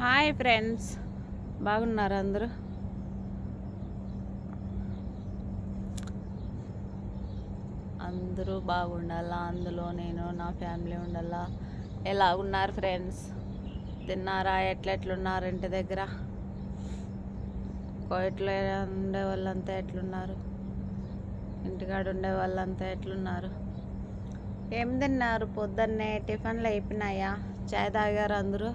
Hi friends. బాగున్నారు అందరూ? అందరూ బాగుండాలా? అందులో నేను నా ఫ్యామిలీ ఉండాలా? ఎలా ఉన్నారు ఫ్రెండ్స్? తిన్నారా? ఎట్లెట్లున్నారు ఇంటి దగ్గర? కోయిట్లో ఉండే వాళ్ళంతా ఎట్లున్నారు? ఇంటికాడ ఉండే వాళ్ళంతా ఎట్లున్నారు? ఏం తిన్నారు? పొద్దున్నే టిఫిన్లు అయిపోయినాయా? చాయ్ తాగారు అందరూ?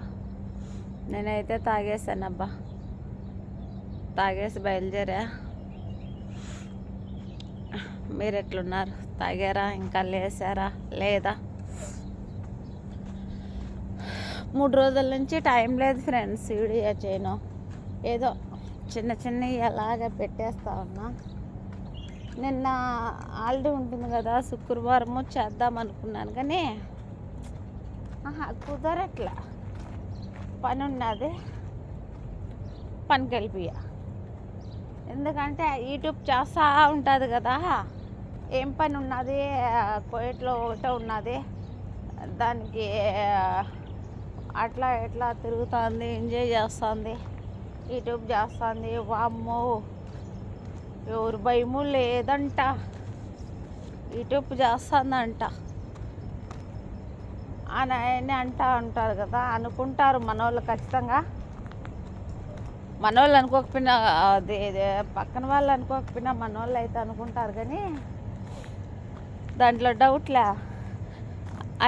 నేనైతే తాగేశానబ్బా. తాగేసి బయలుదేరా. మీరు ఎట్లున్నారు తాగారా? ఇంకా లేసారా? లేదా? మూడు రోజుల నుంచి టైం లేదు ఫ్రెండ్స్ వీడియో చేయను. ఏదో చిన్న చిన్నవి ఎలాగ పెట్టేస్తా ఉన్నా. నిన్న ఆల్రెడీ ఉంటుంది కదా శుక్రవారము చేద్దాం అనుకున్నాను కానీ ఆహా కుదరట్లా. పని ఉన్నది పని కలిపియ ఎందుకంటే యూట్యూబ్ చేస్తూ ఉంటుంది కదా. ఏం పని ఉన్నది కోయట్లో ఒకటే ఉన్నది. దానికి అట్లా ఎట్లా తిరుగుతుంది ఎంజాయ్ చేస్తుంది. యూట్యూబ్ చేస్తుంది. వామ్మో ఎవరు భయము లేదంట. యూట్యూబ్ చేస్తుందంట. అని ఆయన అంటా ఉంటారు కదా అనుకుంటారు మనోళ్ళు ఖచ్చితంగా. మనోళ్ళు అనుకోకపోయినా అది పక్కన వాళ్ళు అనుకోకపోయినా మనోళ్ళు అయితే అనుకుంటారు కానీ దాంట్లో డౌట్లే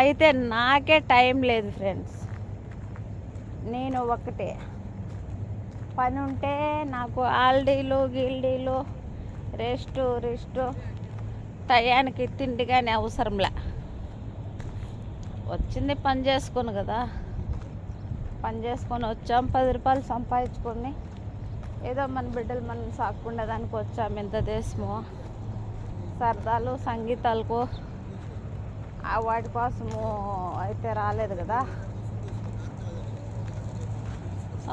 అయితే నాకే టైం లేదు ఫ్రెండ్స్. నేను ఒకటే పని ఉంటే నాకు ఆల్డీలు గిల్డీలు రెస్ట్ రెస్ట్ టయానికి తిండి కానీ అవసరంలే. వచ్చింది పని చేసుకొని కదా. పని చేసుకొని వచ్చాం పది రూపాయలు సంపాదించుకొని. ఏదో మన బిడ్డలు మనం సాకుండా దానికి వచ్చాం ఎంత దేశము. సరదాలు సంగీతాలకు. ఆ వాటి కోసము అయితే రాలేదు కదా.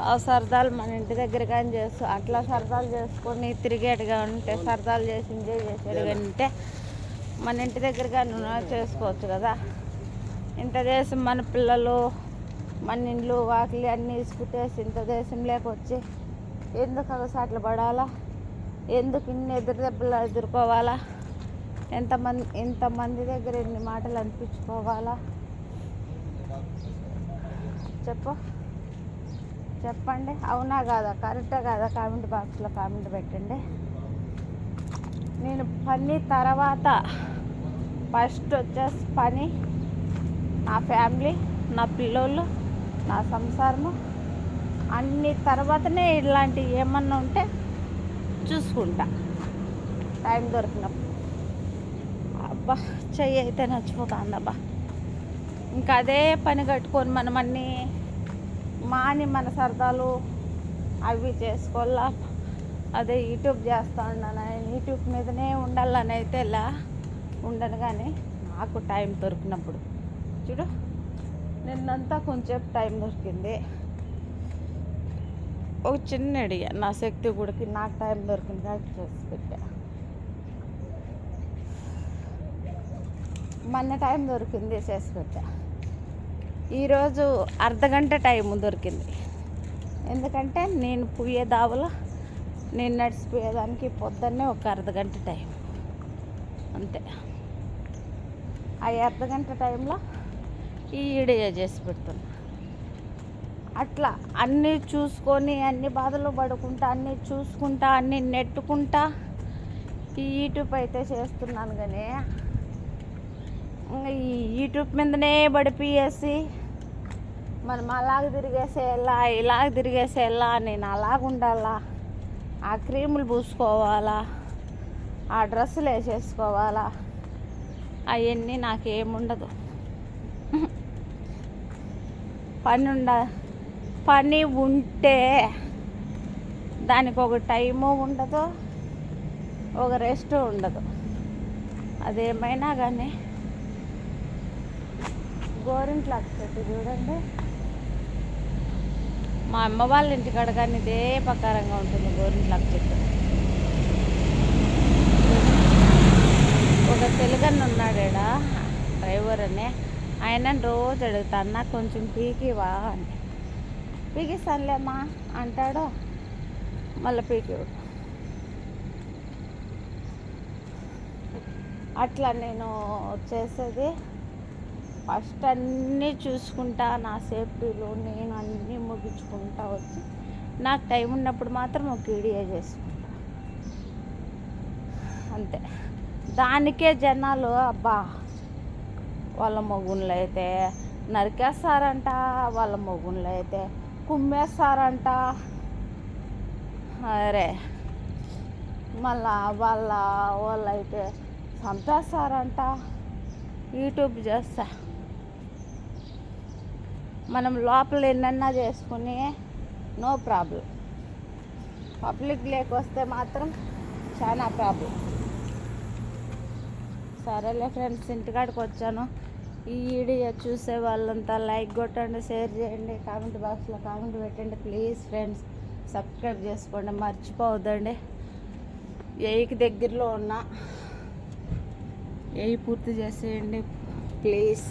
ఆ సరదాలు మన ఇంటి దగ్గర కానీ చేస్తూ అట్లా సరదాలు చేసుకొని తిరిగేట్టుగా ఉంటే సరదాలు చేసి ఎంజాయ్ చేసేట్టుగా ఉంటే మన ఇంటి దగ్గర కానీ చేసుకోవచ్చు కదా. ఇంత దేశం మన పిల్లలు మన ఇండ్లు వాకిలి అన్నీ ఇసుకుట్టేసి ఇంత దేశం వచ్చి ఎందుకు అగసాట్లు పడాలా? ఎందుకు ఇన్ని ఎదురు దెబ్బలు ఎదుర్కోవాలా? ఎంతమంది ఇంతమంది దగ్గర ఎన్ని మాటలు అనిపించుకోవాలా? చెప్పు. చెప్పండి. అవునా కాదా? కరెక్టా కాదా? కామెంట్ బాక్స్లో కామెంట్ పెట్టండి. నేను పని తర్వాత ఫస్ట్ వచ్చేసి పని. నా ఫ్యామిలీ నా పిల్లోళ్ళు నా సంసారము. అన్ని తర్వాతనే ఇలాంటివి ఏమన్నా ఉంటే చూసుకుంటా. టైం దొరికినప్పుడు. అబ్బా చెయ్యి అయితే నచ్చిపోతుందబ్బా ఇంకా అదే పని కట్టుకొని మనం అన్నీ మాని మన సరదాలు అవి చేసుకోవాలా? అదే యూట్యూబ్ చేస్తా ఉన్నాను యూట్యూబ్ మీదనే ఉండాలని అయితే ఇలా ఉండను కానీ నాకు టైం దొరికినప్పుడు. చూడు. నిన్నంతా కొంచెం టైం దొరికింది. ఒక చిన్న అడిగా నా శక్తి గుడికి నాకు టైం దొరికింది కాబట్టి చేసి పెట్టా. మొన్న టైం దొరికింది చేసి పెట్టా. ఈరోజు అర్ధగంట టైం దొరికింది. ఎందుకంటే నేను పోయే దావలో నేను నడిచిపోయేదానికి పొద్దున్నే ఒక అర్ధగంట టైం. అంతే. ఆ అర్ధగంట టైంలో ఈ చేసి పెడుతున్నా. అట్లా అన్నీ చూసుకొని అన్ని బాధలు పడుకుంటా అన్నీ చూసుకుంటా అన్నీ నెట్టుకుంటా ఈ యూట్యూబ్ అయితే చేస్తున్నాను కానీ ఇంకా ఈ యూట్యూబ్ మీదనే పడిపియేసి మనం అలాగ తిరిగేసేయాలా ఇలాగ తిరిగేసేయాలా నేను అలాగ ఉండాలా? ఆ క్రీములు పూసుకోవాలా? ఆ డ్రెస్సులు వేసేసుకోవాలా? అవన్నీ నాకేముండదు పని ఉండ పని ఉంటే దానికి ఒక టైము ఉండదు ఒక రెస్ట్ ఉండదు. అదేమైనా కానీ గోరింట్లకు చెట్టు చూడండి. మా అమ్మ వాళ్ళ ఇంటికాడ కానీ ఇదే ప్రకారంగా ఉంటుంది గోరింట్లకు చెట్టు. ఒక తెలుగన్న ఉన్నాడా డ్రైవర్ అనే ఆయన రోజు అడుగుతాను నాకు కొంచెం పీకివా అని. పీకిస్తానులేమ్మా అంటాడు మళ్ళీ పీకి అట్లా నేను చేసేది ఫస్ట్ అన్నీ చూసుకుంటా నా సేఫ్టీలో నేను అన్నీ ముగించుకుంటా వచ్చి. నాకు టైం ఉన్నప్పుడు మాత్రం ఒక వీడియో చేసుకుంటా. అంతే. దానికే జనాలు అబ్బా వాళ్ళ మొగుళ్ళు అయితే నరికేస్తారంట వాళ్ళ మొగుళ్ళు అయితే కుమ్మేస్తారంట. అరే మళ్ళా వాళ్ళ వాళ్ళు అయితే చంపేస్తారంట. యూట్యూబ్ చేస్తా. మనం లోపల ఎన్నన్నా చేసుకుని నో ప్రాబ్లం. పబ్లిక్ లేకొస్తే మాత్రం చాలా ప్రాబ్లం. సరేలే ఫ్రెండ్స్ ఇంటికాడికి వచ్చాను. ఈ వీడియో చూసే వాళ్ళంతా లైక్ కొట్టండి షేర్ చేయండి కామెంట్ బాక్స్లో కామెంట్ పెట్టండి. ప్లీజ్ ఫ్రెండ్స్ సబ్స్క్రైబ్ చేసుకోండి మర్చిపోవద్దండి. ఎయికి దగ్గరలో ఉన్నా. ఎయి పూర్తి చేసేయండి ప్లీజ్.